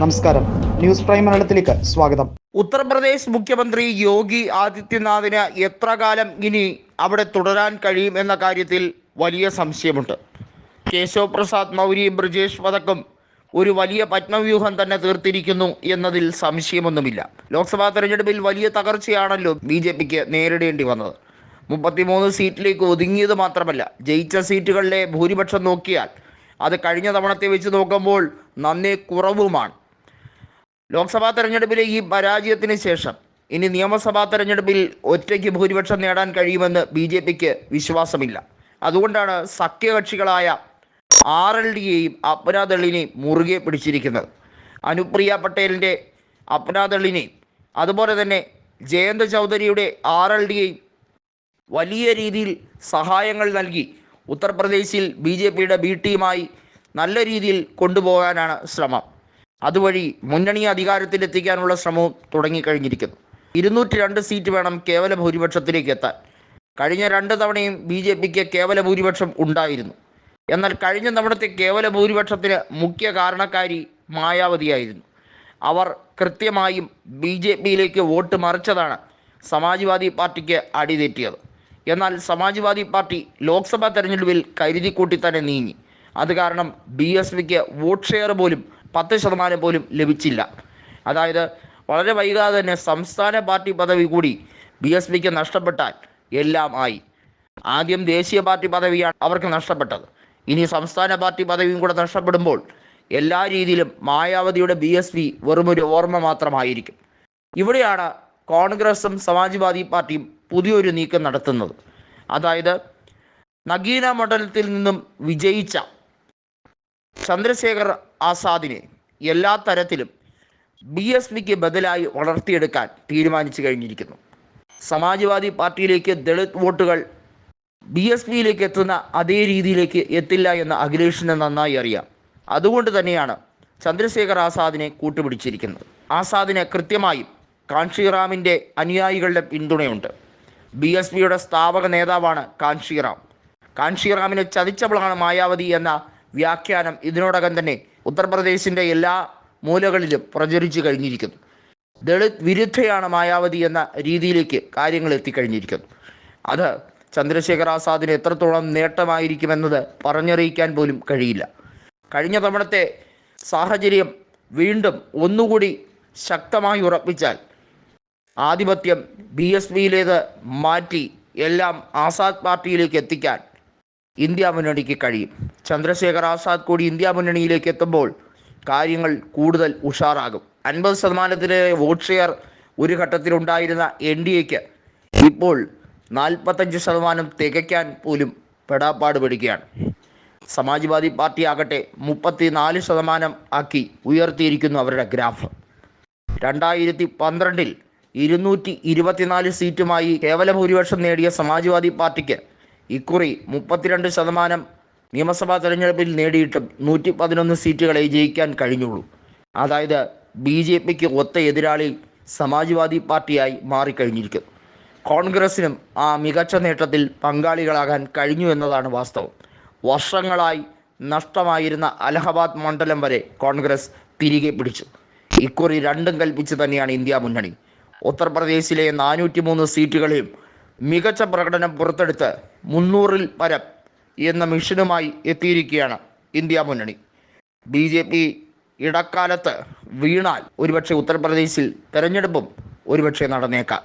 നമസ്കാരം. News prime മലയാളത്തിലേക്ക് സ്വാഗതം. ഉത്തർപ്രദേശ് മുഖ്യമന്ത്രി യോഗി ആദിത്യനാഥിന് എത്ര കാലം ഇനി അവിടെ തുടരാൻ കഴിയും എന്ന കാര്യത്തിൽ വലിയ സംശയമുണ്ട്. കേശവ് പ്രസാദ് മൗര്യയും ബ്രിജേഷ് വധക്കും ഒരു വലിയ പത്മവ്യൂഹം തന്നെ തീർത്തിരിക്കുന്നു എന്നതിൽ സംശയമൊന്നുമില്ല. ലോക്സഭാ തെരഞ്ഞെടുപ്പിൽ വലിയ തകർച്ചയാണല്ലോ ബി ജെ പിക്ക് നേരിടേണ്ടി വന്നത്. മുപ്പത്തിമൂന്ന് സീറ്റിലേക്ക് ഒതുങ്ങിയത് മാത്രമല്ല ജയിച്ച സീറ്റുകളിലെ ഭൂരിപക്ഷം നോക്കിയാൽ അത് കഴിഞ്ഞ തവണത്തെ വെച്ച് നോക്കുമ്പോൾ നന്നേ കുറവുമാണ്. ലോക്സഭാ തെരഞ്ഞെടുപ്പിലെ ഈ പരാജയത്തിന് ശേഷം ഇനി നിയമസഭാ തെരഞ്ഞെടുപ്പിൽ ഒറ്റയ്ക്ക് ഭൂരിപക്ഷം നേടാൻ കഴിയുമെന്ന് ബി ജെ പിക്ക് വിശ്വാസമില്ല. അതുകൊണ്ടാണ് സഖ്യകക്ഷികളായ ആർ എൽ ഡിയെയും അപ്നാദളിനെയും മുറുകെ പിടിച്ചിരിക്കുന്നത്. അനുപ്രിയ പട്ടേലിന്റെ അപ്നാദളിനെയും അതുപോലെ തന്നെ ജയന്ത് ചൗധരിയുടെ ആർ എൽ ഡിയെയും വലിയ രീതിയിൽ സഹായങ്ങൾ നൽകി ഉത്തർപ്രദേശിൽ ബി ജെ പിയുടെ ബി ടീമായി നല്ല രീതിയിൽ കൊണ്ടുപോകാനാണ് ശ്രമം. അതുവഴി മുന്നണി അധികാരത്തിലെത്തിക്കാനുള്ള ശ്രമവും തുടങ്ങിക്കഴിഞ്ഞിരിക്കുന്നു. ഇരുന്നൂറ്റി രണ്ട് സീറ്റ് വേണം കേവല ഭൂരിപക്ഷത്തിലേക്ക് എത്താൻ. കഴിഞ്ഞ രണ്ട് തവണയും ബി ജെ പിക്ക് കേവല ഭൂരിപക്ഷം ഉണ്ടായിരുന്നു. എന്നാൽ കഴിഞ്ഞ തവണത്തെ കേവല ഭൂരിപക്ഷത്തിന് മുഖ്യ കാരണക്കാരി മായാവതിയായിരുന്നു. അവർ കൃത്യമായും ബി ജെ പിയിലേക്ക് വോട്ട് മറിച്ചതാണ് സമാജ്വാദി പാർട്ടിക്ക് അടിതെറ്റിയത്. എന്നാൽ സമാജ്വാദി പാർട്ടി ലോക്സഭാ തെരഞ്ഞെടുപ്പിൽ കരുതിക്കൂട്ടി തന്നെ നീങ്ങി. അത് കാരണം ബി എസ് പിക്ക് വോട്ട് ഷെയർ പോലും പത്ത് ശതമാനം പോലും ലഭിച്ചില്ല. അതായത് വളരെ വൈകാതെ തന്നെ സംസ്ഥാന പാർട്ടി പദവി കൂടി ബി എസ് പിക്ക് നഷ്ടപ്പെട്ടാൽ എല്ലാം ആയി. ആദ്യം ദേശീയ പാർട്ടി പദവിയാണ് അവർക്ക് നഷ്ടപ്പെട്ടത്. ഇനി സംസ്ഥാന പാർട്ടി പദവിയും കൂടെ നഷ്ടപ്പെടുമ്പോൾ എല്ലാ രീതിയിലും മായാവതിയുടെ ബി എസ് പി വെറുമൊരു ഓർമ്മ മാത്രമായിരിക്കും. ഇവിടെയാണ് കോൺഗ്രസും സമാജ്വാദി പാർട്ടിയും പുതിയൊരു നീക്കം നടത്തുന്നത്. അതായത് നഗീന മണ്ഡലത്തിൽ നിന്നും വിജയിച്ച ചന്ദ്രശേഖർ ആസാദിനെ എല്ലാ തരത്തിലും ബി എസ് പിക്ക് ബദലായി വളർത്തിയെടുക്കാൻ തീരുമാനിച്ചു കഴിഞ്ഞിരിക്കുന്നു. സമാജ്വാദി പാർട്ടിയിലേക്ക് ദളിത് വോട്ടുകൾ ബി എസ് പിയിലേക്ക് എത്തുന്ന അതേ രീതിയിലേക്ക് എത്തില്ല എന്ന് അഖിലേഷിന് നന്നായി അറിയാം. അതുകൊണ്ട് തന്നെയാണ് ചന്ദ്രശേഖർ ആസാദിനെ കൂട്ടുപിടിച്ചിരിക്കുന്നത്. ആസാദിന് കൃത്യമായും കാൻഷിറാമിന്റെ അനുയായികളുടെ പിന്തുണയുണ്ട്. ബി എസ് പിയുടെ സ്ഥാപക നേതാവാണ് കാൻഷിറാം. കാൻഷിറാമിനെ ചതിച്ചവളാണ് മായാവതി എന്ന വ്യാഖ്യാനം ഇതിനോടകം തന്നെ ഉത്തർപ്രദേശിന്റെ എല്ലാ മൂലകളിലും പ്രചരിച്ചു കഴിഞ്ഞിരിക്കുന്നു. ദളിത് വിരുദ്ധയാണ് മായാവതി എന്ന രീതിയിലേക്ക് കാര്യങ്ങൾ എത്തിക്കഴിഞ്ഞിരിക്കുന്നു. അത് ചന്ദ്രശേഖർ ആസാദിന് എത്രത്തോളം നേട്ടമായിരിക്കുമെന്നത് പറഞ്ഞറിയിക്കാൻ പോലും കഴിയില്ല. കഴിഞ്ഞ തവണത്തെ സാഹചര്യം വീണ്ടും ഒന്നുകൂടി ശക്തമായി ഉറപ്പിച്ചാൽ ആധിപത്യം ബി എസ് പിയിലേത് മാറ്റി എല്ലാം ആസാദ് പാർട്ടിയിലേക്ക് എത്തിക്കാൻ ഇന്ത്യ മുന്നണിക്ക് കഴിയും. ചന്ദ്രശേഖർ ആസാദ് കൂടി ഇന്ത്യ മുന്നണിയിലേക്ക് എത്തുമ്പോൾ കാര്യങ്ങൾ കൂടുതൽ ഉഷാറാകും. അൻപത് ശതമാനത്തിലെ വോട്ട് ഷെയർ ഒരു ഘട്ടത്തിലുണ്ടായിരുന്ന എൻ ഡി എക്ക് ഇപ്പോൾ നാൽപ്പത്തഞ്ച് ശതമാനം തികയ്ക്കാൻ പോലും പെടാപ്പാട് പിടിക്കുകയാണ് സമാജ്വാദി പാർട്ടി ആകട്ടെ മുപ്പത്തി നാല് ശതമാനം ആക്കി ഉയർത്തിയിരിക്കുന്നു അവരുടെ ഗ്രാഫ്. രണ്ടായിരത്തി പന്ത്രണ്ടിൽ ഇരുന്നൂറ്റി ഇരുപത്തിനാല് സീറ്റുമായി കേവല ഭൂരിപക്ഷം നേടിയ സമാജ്വാദി പാർട്ടിക്ക് ഇക്കുറി മുപ്പത്തിരണ്ട് ശതമാനം നിയമസഭാ തെരഞ്ഞെടുപ്പിൽ നേടിയിട്ടും നൂറ്റി പതിനൊന്ന് സീറ്റുകളെ ജയിക്കാൻ കഴിഞ്ഞുള്ളൂ. അതായത് ബി ജെ പിക്ക് ഒത്ത എതിരാളി സമാജ്വാദി പാർട്ടിയായി മാറിക്കഴിഞ്ഞിരിക്കുന്നു കോൺഗ്രസിനും ആ മികച്ച നേട്ടത്തിൽ പങ്കാളികളാകാൻ കഴിഞ്ഞു എന്നതാണ് വാസ്തവം. വർഷങ്ങളായി നഷ്ടമായിരുന്ന അലഹബാദ് മണ്ഡലം വരെ കോൺഗ്രസ് തിരികെ പിടിച്ചു. ഇക്കുറി രണ്ടും കൽപ്പിച്ച് തന്നെയാണ് ഇന്ത്യ മുന്നണി. ഉത്തർപ്രദേശിലെ നാനൂറ്റി മൂന്ന് സീറ്റുകളിലും മികച്ച പ്രകടനം പുറത്തെടുത്ത് മുന്നൂറിൽ പരം എന്ന മിഷനുമായി എത്തിയിരിക്കുകയാണ് ഇന്ത്യ മുന്നണി. ബി ജെ പി ഇടക്കാലത്ത് വീണാൽ ഒരുപക്ഷെ ഉത്തർപ്രദേശിൽ തെരഞ്ഞെടുപ്പും ഒരുപക്ഷെ നടന്നേക്കാം.